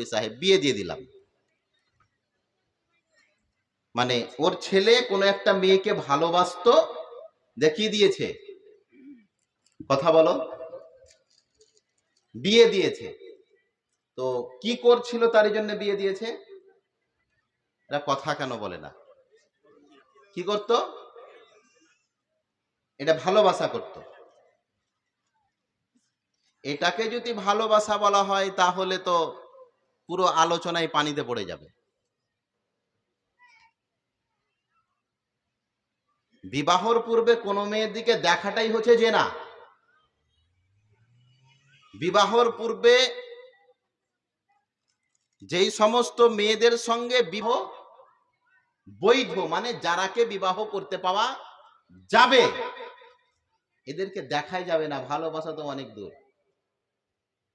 মৌলবী সাহেব বিয়ে দিয়ে দিলাম। মানে ওর ছেলে কোনো একটা মেয়েকে ভালোবাসতো, দেখিয়ে দিয়েছে। কথা বলো। বিয়ে দিয়েছে। তো কি করছিল তার জন্য বিয়ে দিয়েছে? এরা কথা কেন বলে না? কি করত? এটা ভালোবাসা করত। এটাকে যদি ভালোবাসা বলা হয় তাহলে তো পুরো আলোচনায় পানিতে পড়ে যাবে। বিবাহর পূর্বে কোনো মেয়ের দিকে দেখাটাই হচ্ছে যে না। বিবাহর পূর্বে যেই সমস্ত মেয়েদের সঙ্গে বিবাহ, বৈধ মানে যারাকে বিবাহ করতে পাওয়া যাবে, এদেরকে দেখাই যাবে না, ভালোবাসা তো অনেক দূর।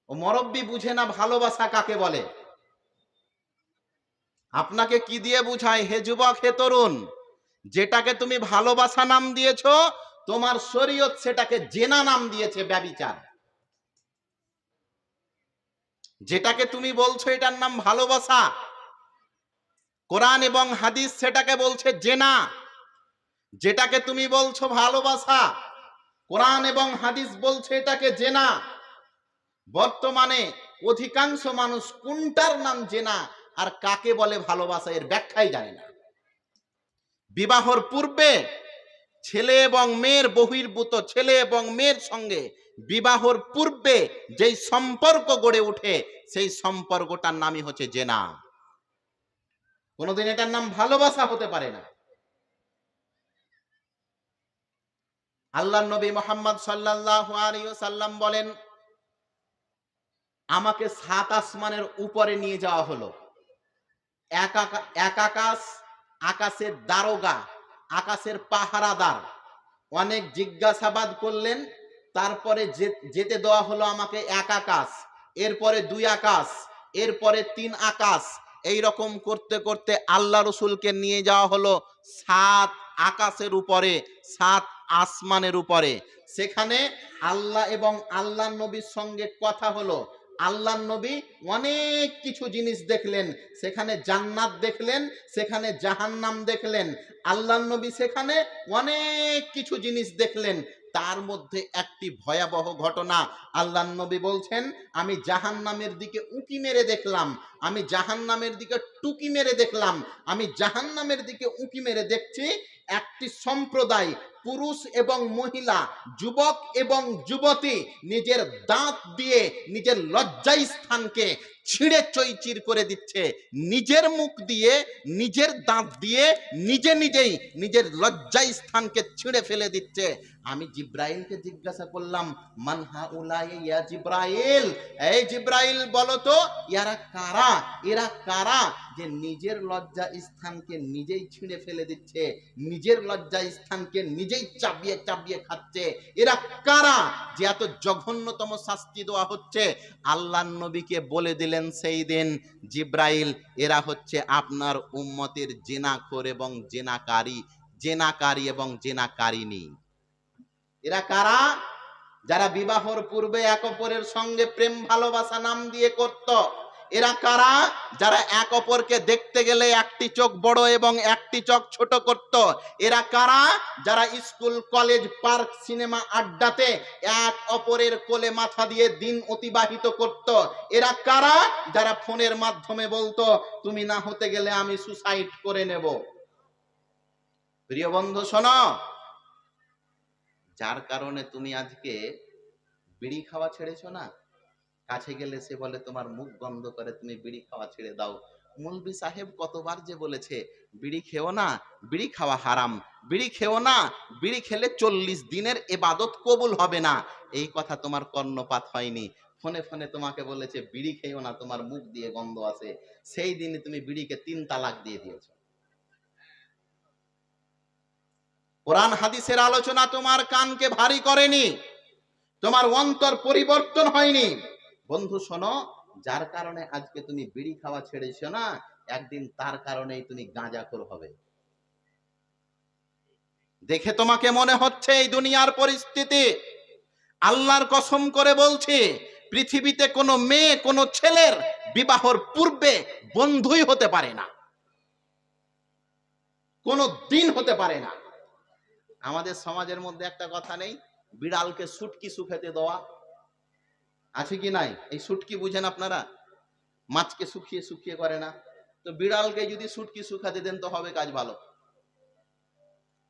ও মরব্বি বুঝে না ভালোবাসা কাকে বলে? আপনাকে কি দিয়ে বুঝায়? হে যুবক, হে তরুণ, যেটাকে তুমি ভালোবাসা নাম দিয়েছ, তোমার শরীয়ত সেটাকে জেনা নাম দিয়েছে ব্যবিচার। যেটাকে তুমি বলছো এটার নাম ভালোবাসা। কোরআন এবং হাদিস সেটাকে বলছে জেনা। যেটাকে তুমি বলছো ভালোবাসা। কোরআন এবং হাদিস বলছে এটাকে জেনা। বর্তমানে অধিকাংশ মানুষ কোনটার নাম জেনা? আর কাকে বলে ভালোবাসা এর ব্যাখ্যাই জানে না। বিবাহর পূর্বে ছেলে এবং মেয়ের বহির্ভূত ছেলে এবং মেয়ের সঙ্গে বিবাহর পূর্বে যেই সম্পর্ক গড়ে ওঠে, সেই সম্পর্কটার নামই হচ্ছে জেনা। কোনোদিন এটার নাম ভালোবাসা হতে পারে না। আল্লাহ নবী মোহাম্মদ সাল্লাহ সাল্লাম বলেন, আমাকে সাত আসমানের উপরে নিয়ে যাওয়া হলো। এক আকা- এক আকাশ আকাশের দারোগা, আকাশের পাহারাদার। অনেক জিজ্ঞাসাবাদ করলেন, তারপরে যেতে দেওয়া হলো আমাকে এক আকাশ এরপরে দুই আকাশ, এরপরে তিন আকাশ। এই রকম করতে করতে আল্লাহ রসুলকে নিয়ে যাওয়া হলো সাত আকাশের উপরে, সাত আসমানের উপরে। সেখানে আল্লাহ এবং আল্লাহ নবীর সঙ্গে কথা হলো। আল্লাহ নবী অনেক কিছু জিনিস দেখলেন, সেখানে জান্নাত দেখলেন, সেখানে জাহান্নাম দেখলেন। আল্লাহ নবী সেখানে অনেক কিছু জিনিস দেখলেন, তার মধ্যে একটি ভয়াবহ ঘটনা। আল্লাহ নবী বলছেন, আমি জাহান্নামের দিকে উঁকি মেরে দেখলাম, আমি জাহান্নামের দিকে টুকি মেরে দেখলাম। আমি জাহান্নামের দিকে উঁকি মেরে দেখছি, একটি সম্প্রদায়, পুরুষ এবং মহিলা, যুবক এবং যুবতী, নিজের দাঁত দিয়ে নিজের লজ্জাই স্থানকে ছিঁড়ে চৈচির করে দিচ্ছে। নিজের মুখ দিয়ে, নিজের দাঁত দিয়ে, নিজে নিজেই নিজের লজ্জাই স্থানকে ছিঁড়ে ফেলে দিচ্ছে। আমি জিব্রাইলকে জিজ্ঞাসা করলাম মানহা উলাই ইয়া জিব্রাইল? এই জিব্রাইল, বলো তো, ইয়ারা কারা? এরা কারা? যে নিজের লজ্জা স্থানকে নিজেই ছিঁড়ে ফেলে দিচ্ছে, নিজের লজ্জা স্থানকে নিজেই চাবিয়ে চাবিয়ে খাচ্ছে, এরা কারা যে এত জঘন্যতম শাস্তি দেওয়া হচ্ছে? আল্লাহ নবীকে বলে দিলেন সেই দিন, জিব্রাইল, এরা হচ্ছে আপনার উম্মতের জেনাখোর এবং জেনাকারী জেনাকারী এবং জেনাকারিনী এরা কারা? যারা বিবাহর পূর্বে এক অপরের সঙ্গে প্রেম, ভালোবাসা, নাম দিয়ে করত। এরা কারা? যারা এক অপরকে দেখতে গেলে একটি চোখ বড় এবং একটি চোখ ছোট করত। এরা কারা? যারা স্কুল, কলেজ, পার্ক, সিনেমা আড্ডাতে এক অপরের কোলে মাথা দিয়ে দিন অতিবাহিত করত। এরা কারা? যারা ফোনের মাধ্যমে বলতো, তুমি না হতে গেলে আমি সুসাইড করে নেব। প্রিয় বন্ধু, শোনো। যার কারণে তুমি আজকে বিড়ি খাওয়া ছেড়েছো না? কাছে গেলে সে বলে, তোমার মুখ বন্ধ করে তুমি বিড়ি খাওয়া ছেড়ে দাও। মুলবি সাহেব কতবার যে বলেছে, বিড়ি খেও না, বিড়ি খাওয়া হারাম, বিড়ি খেও না, বিড়ি খেলে চল্লিশ দিনের এবাদত কবুল হবে না। এই কথা তোমার কর্ণপাত হয়নি। ফোনে ফোনে তোমাকে বলেছে, বিড়ি খেও না, তোমার মুখ দিয়ে গন্ধ আছে। সেই দিনে তুমি বিড়িকে তিন তালাক দিয়ে দিয়েছ। কোরআন হাদিসের আলোচনা তোমার কানকে ভারী করেনি, তোমার অন্তর পরিবর্তন হয়নি। বন্ধু শোনো, যার কারণে আজকে তুমি বিড়ি খাওয়া ছেড়েছো না, একদিন তার কারণেই তুমি গাঁজাখোর হবে। দেখে তোমাকে মনে হচ্ছে এই দুনিয়ার পরিস্থিতি। আল্লাহর কসম করে বলছি, পৃথিবীতে কোনো মেয়ে, কোনো ছেলের বিবাহর পূর্বে বন্ধুই হতে পারে না। কোনো দিন হতে পারে না। আমাদের সমাজের মধ্যে একটা কথা নেই, বিড়ালকে সুটকি শুকাতে দেওয়া। আছে কি নাই? এই সুটকি বুঝেন আপনারা? মাছকে শুকিয়ে শুকিয়ে করে না। তো বিড়ালকে যদি সুটকি শুকাতে দেন তো হবে কাজ ভালো।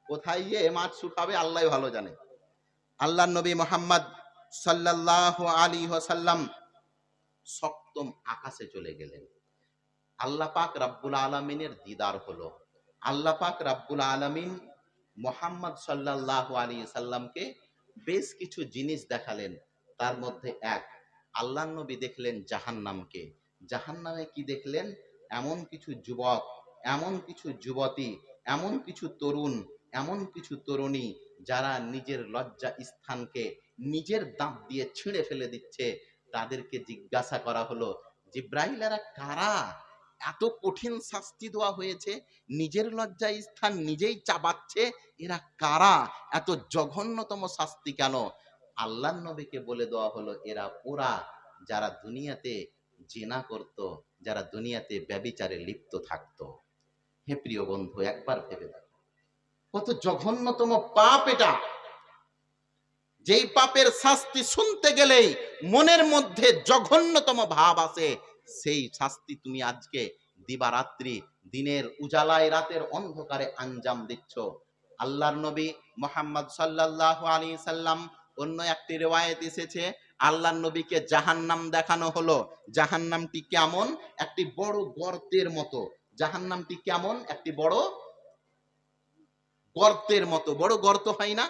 কোথায় গিয়ে মাছ শুকাবে? আল্লাহ ভালো জানে। আল্লাহ নবী মোহাম্মদ সাল্লাল্লাহু আলী সাল্লাম সপ্তম আকাশে চলে গেলেন। আল্লাহ পাক রাব্বুল আলমিনের দিদার হলো। আল্লাহ পাক রাব্বুল আলমিন মোহাম্মদ সাল্লাল্লাহু আলী সাল্লামকে বেশ কিছু জিনিস দেখালেন। তার মধ্যে এক আল্লাহ নবী দেখলেন জাহান্নামকে। জাহান্নামে কি দেখলেন? এমন কিছু যুবক, এমন কিছু যুবতী, এমন কিছু তরুণ, এমন কিছু তরুণী যারা নিজের লজ্জা স্থানকে নিজের দাঁত দিয়ে ছিঁড়ে ফেলে দিচ্ছে। তাদেরকে জিজ্ঞাসা করা হলো জিব্রাহিলারা কারা? এত কঠিন শাস্তি দেওয়া হয়েছে, নিজের লজ্জা স্থান নিজেই চাবাচ্ছে, এরা কারা? এত জঘন্যতম শাস্তি কেন? আল্লাহ নবীকে বলে দেওয়া হলো, এরা ওরা যারা দুনিয়াতে জেনা করত, যারা দুনিয়াতে ব্যবিচারে লিপ্ত থাকতো। হে প্রিয় বন্ধু, একবার ভেবে দেখো, কত জঘন্যতম পাপ এটা। যেই পাপের শাস্তি শুনতে গেলেই মনের মধ্যে জঘন্যতম ভাব আসে, সেই শাস্তি তুমি আজকে দিবারাত্রি দিনের উজালায় রাতের অন্ধকারে আঞ্জাম দিচ্ছ। আল্লাহর নবী মোহাম্মদ সাল্লাল্লাহু আলী সাল্লাম অন্য একটি রেওয়ায়ত এসেছে, আল্লাহর নবীকে জাহান্নাম দেখানো হলো। জাহান্নামটি কেমন? একটি বড় গর্তের মতো। জাহান্নামটি কেমন? একটি বড় গর্তের মতো। বড় গর্ত হয় না?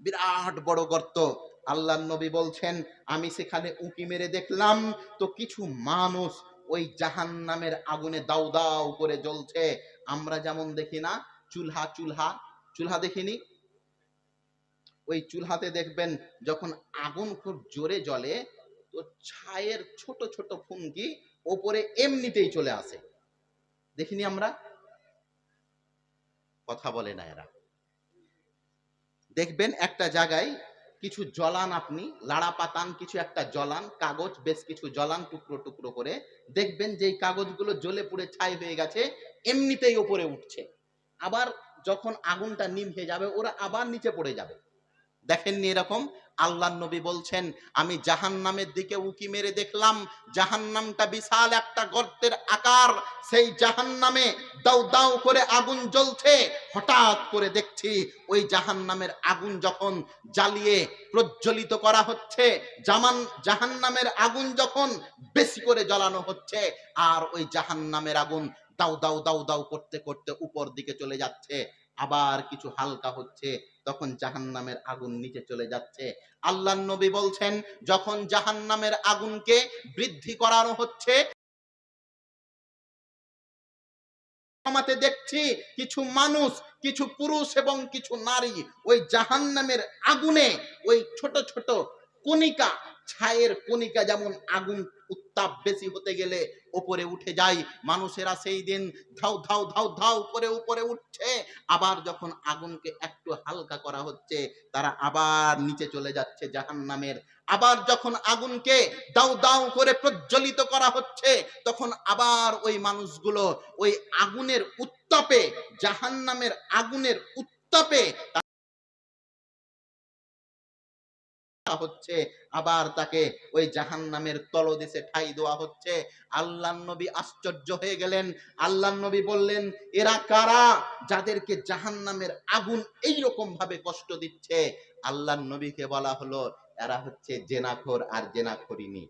বিরাট বড় গর্ত। আল্লাহ নবী বলছেন, আমি সেখানে উঁকি মেরে দেখলাম, তো কিছু মানুষ ওই জাহান নামের আগুনে দাউ দাউ করে জ্বলছে। আমরা যেমন দেখি না, চুলহা চুলহা চুলহা দেখিনি? ওই চুলহাতে দেখবেন যখন আগুন খুব জোরে জ্বলে, তো ছায়ের ছোট ছোট ফুঙ্কি ওপরে এমনিতেই চলে আসে। দেখিনি আমরা? কথা বলে না এরা। দেখবেন একটা জায়গায় কিছু জলান আপনি, লাড়া পাতান, কিছু একটা জলান, কাগজ, বেশ কিছু জলান টুকরো টুকরো করে দেখবেন যে কাগজগুলো জ্বলে পুড়ে ছাই হয়ে গেছে, এমনিতেই ওপরে উঠছে। আবার যখন আগুনটা নিভে যাবে, ওরা আবার নিচে পড়ে যাবে। দেখেননি এরকম? আল্লাহ নবী বলছেন, আমি জাহান্নামের দিকে উকি মেরে দেখলাম, জাহান্নামটা বিশাল একটা গর্তের আকার। সেই জাহান্নামে দাউ দাউ করে আগুন জ্বলছে। হঠাৎ করে দেখছি, ওই জাহান্নামের আগুন যখন জ্বালিয়ে প্রজ্বলিত করা হচ্ছে, জামান, জাহান্নামের আগুন যখন বেশি করে জ্বালানো হচ্ছে, আর ওই জাহান্নামের আগুন দাউ দাউ দাউ দাউ করতে করতে উপর দিকে চলে যাচ্ছে। আবার কিছু হালকা হচ্ছে। তখন জাহান নামের আগুন নিচে চলে যাচ্ছে। আল্লাহ নবী বলছেন, যখন জাহান নামের আগুনকে বৃদ্ধি করানো হচ্ছে দেখছি কিছু মানুষ, কিছু পুরুষ এবং কিছু নারী ওই জাহান নামের আগুনে, ওই ছোট ছোট কণিকা, ছায়ের কণিকা যেমন আগুন উত্তাপ বেশি হতে গেলে ওপরে উঠে যায়, মানুষেরা সেই দিন ধাউ ধাউ ধাউ ধাউ করে উপরে উঠছে, আবার যখন আগুনকে একটু হালকা করা হচ্ছে, তারা আবার নিচে চলে যাচ্ছে জাহান্নামের। আবার যখন আগুনকে দাউ দাউ করে প্রজ্বলিত করা হচ্ছে, তখন আবার ওই মানুষগুলো ওই আগুনের উত্তাপে, জাহান্নামের আগুনের উত্তাপে হচ্ছে। আবার তাকে ওই জাহান নামের তলদেশে ঠাই দেওয়া হচ্ছে। আল্লাহ নবী আশ্চর্য হয়ে গেলেন। আল্লাহ নবী বললেন, এরা কারা? যাদেরকে জাহান নামের আগুন এই রকম ভাবে কষ্ট দিচ্ছে? আল্লাহ নবীকে বলা হলো, এরা হচ্ছে জেনাখোর আর জেনাখরিনী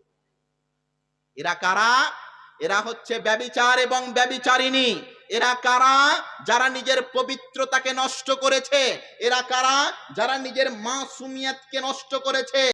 এরা কারা? এরা হচ্ছে ব্যবিচার এবং ব্যবিচারিণী। এরা কারা? যারা নিজের পবিত্রতাকে নষ্ট করেছে। এরা কারা? যারা নিজের মা মাসুমিয়াতকে নষ্ট করেছে।